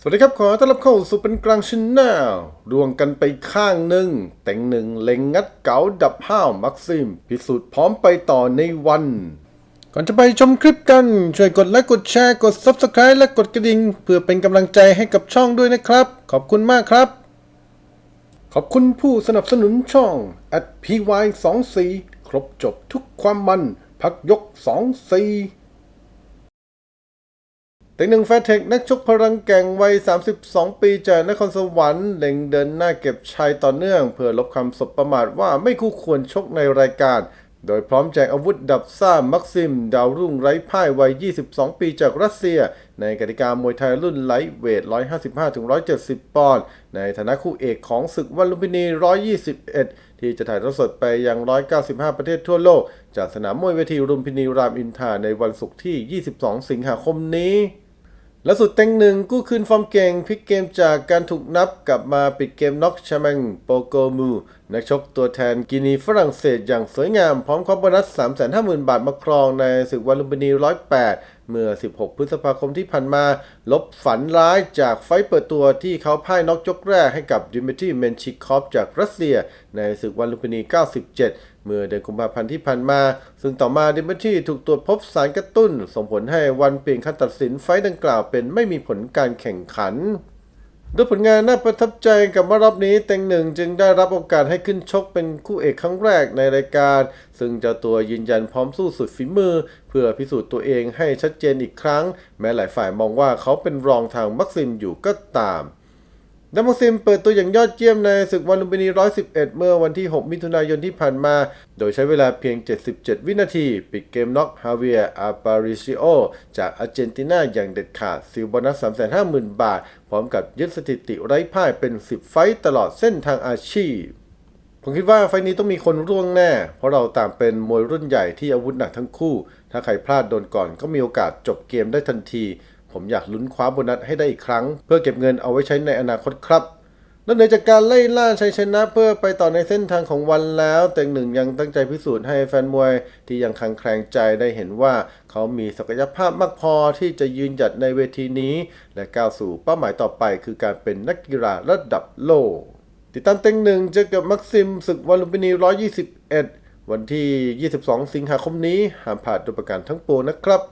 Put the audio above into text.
สวัสดีครับ ขอต้อนรับเข้าสู่เป็นกลางชแนลดวงกันไปข้างหนึ่ง แต่งหนึ่งเล็งงัดเก๋าดับห้าวมักซิม พิสูจน์พร้อมไปต่อในวัน ก่อนจะไปชมคลิปกัน ช่วยกดไลค์กดแชร์กด Subscribe และกดกระดิ่ง เพื่อเป็นกำลังใจให้กับช่องด้วยนะครับ ขอบคุณมากครับ ขอบคุณผู้สนับสนุนช่อง at @py24 ครบจบทุกความมัน พักยก24 เต็งหนึ่งแฟร์เทคนักชกพลังแก่งวัย 32 ปีจากนครสวรรค์เล็งเดินหน้าเก็บชัยต่อเนื่อง เพื่อลบคำสบประมาทว่าไม่คู่ควรชกในรายการ โดยพร้อมแจกอาวุธดับซ่ามักซิม ดาวรุ่งไร้พ่ายวัย 22 ปีจากรัสเซีย ในกติกามวยไทยรุ่นไลท์เวท 155-170 ปอนด์ในฐานะคู่เอกของศึกวันลุมพินี 121 ที่จะถ่ายทอดสดไปยัง 195 ประเทศทั่วโลก จากสนามมวยเวทีรุมพินีรามอินทาในวันศุกร์ที่ 22 สิงหาคมนี้ และสุดเต็งหนึ่งกู้คืนฟอร์มเก่งพลิกเกมจากการถูกนับกลับมาปิดเกมน็อกชามังโปโกมูนักชกตัวแทนกินีฝรั่งเศสอย่างสวยงาม พร้อมความโบนัส 350,000 บาทมาครองในศึกวันลุมพินี 108 เมื่อ 16 พฤษภาคมที่ผ่านมา ลบฝันร้ายจากไฟเปิดตัวที่เขาพ่ายน็อกยกแรกให้กับดิมิทรีเมนชิคอฟจากรัสเซีย ในศึกวันลุมพินี 97 เมื่อเดือนกุมภาพันธ์ที่ผ่านมา ซึ่งต่อมาดิมิทรีถูกตรวจพบสารกระตุ้น ส่งผลให้วันเปลี่ยนคำตัดสินไฟดังกล่าวเป็นไม่มีผลการแข่งขัน ด้วยผลงานน่าประทับใจกับมารอบนี้เต็งหนึ่งจึงได้รับโอกาสให้ขึ้นชกเป็นคู่เอกครั้งแรกในรายการ ซึ่งเจ้าตัวยืนยันพร้อมสู้สุดฝีมือ เพื่อพิสูจน์ตัวเองให้ชัดเจนอีกครั้ง แม้หลายฝ่ายมองว่าเขาเป็นรองทางมักซิมอยู่ก็ตาม ดัมมักซิมเปิดตัวอย่างยอดเยี่ยมในศึกวันลุมพินี 111 เมื่อวันที่ 6 มิถุนายนที่ผ่านมา โดยใช้เวลาเพียง 77 วินาที ปิดเกมน็อกฮาเวียอาปาริซิโอจากอาร์เจนตินาอย่างเด็ดขาดซิลโบนัส 350,000 บาท พร้อมกับยึดสถิติไร้พ่ายเป็น 10 ไฟต์ตลอดเส้นทางอาชีพผมคิดว่าไฟนี้ต้องมีคนร่วงแน่ เพราะเราต่างเป็นมวยรุ่นใหญ่ที่อาวุธหนักทั้งคู่ ถ้าใครพลาดโดนก่อนก็มีโอกาสจบเกมได้ทันที ผมอยากลุ้นคว้าโบนัสให้ได้อีกครั้ง เพื่อเก็บเงินเอาไว้ใช้ในอนาคตครับนอกเหนือจากการไล่ล่าชัยชนะเพื่อไปต่อในเส้นทางของวันแล้วแต่งหนึ่งยังตั้งใจพิสูจน์ให้แฟนมวยที่ยังคังแคลงใจได้เห็นว่าเขามีศักยภาพมากพอที่จะยืนหยัดในเวทีนี้ และก้าวสู่เป้าหมายต่อไปคือการเป็นนักกีฬาระดับโลก ติดตามเต็งหนึ่งเจอกับมักซิมศึกวันลุมพินี 121 วันที่ 22 สิงหาคมนี้ห้ามพลาดโดยประการทั้งปวงนะครับ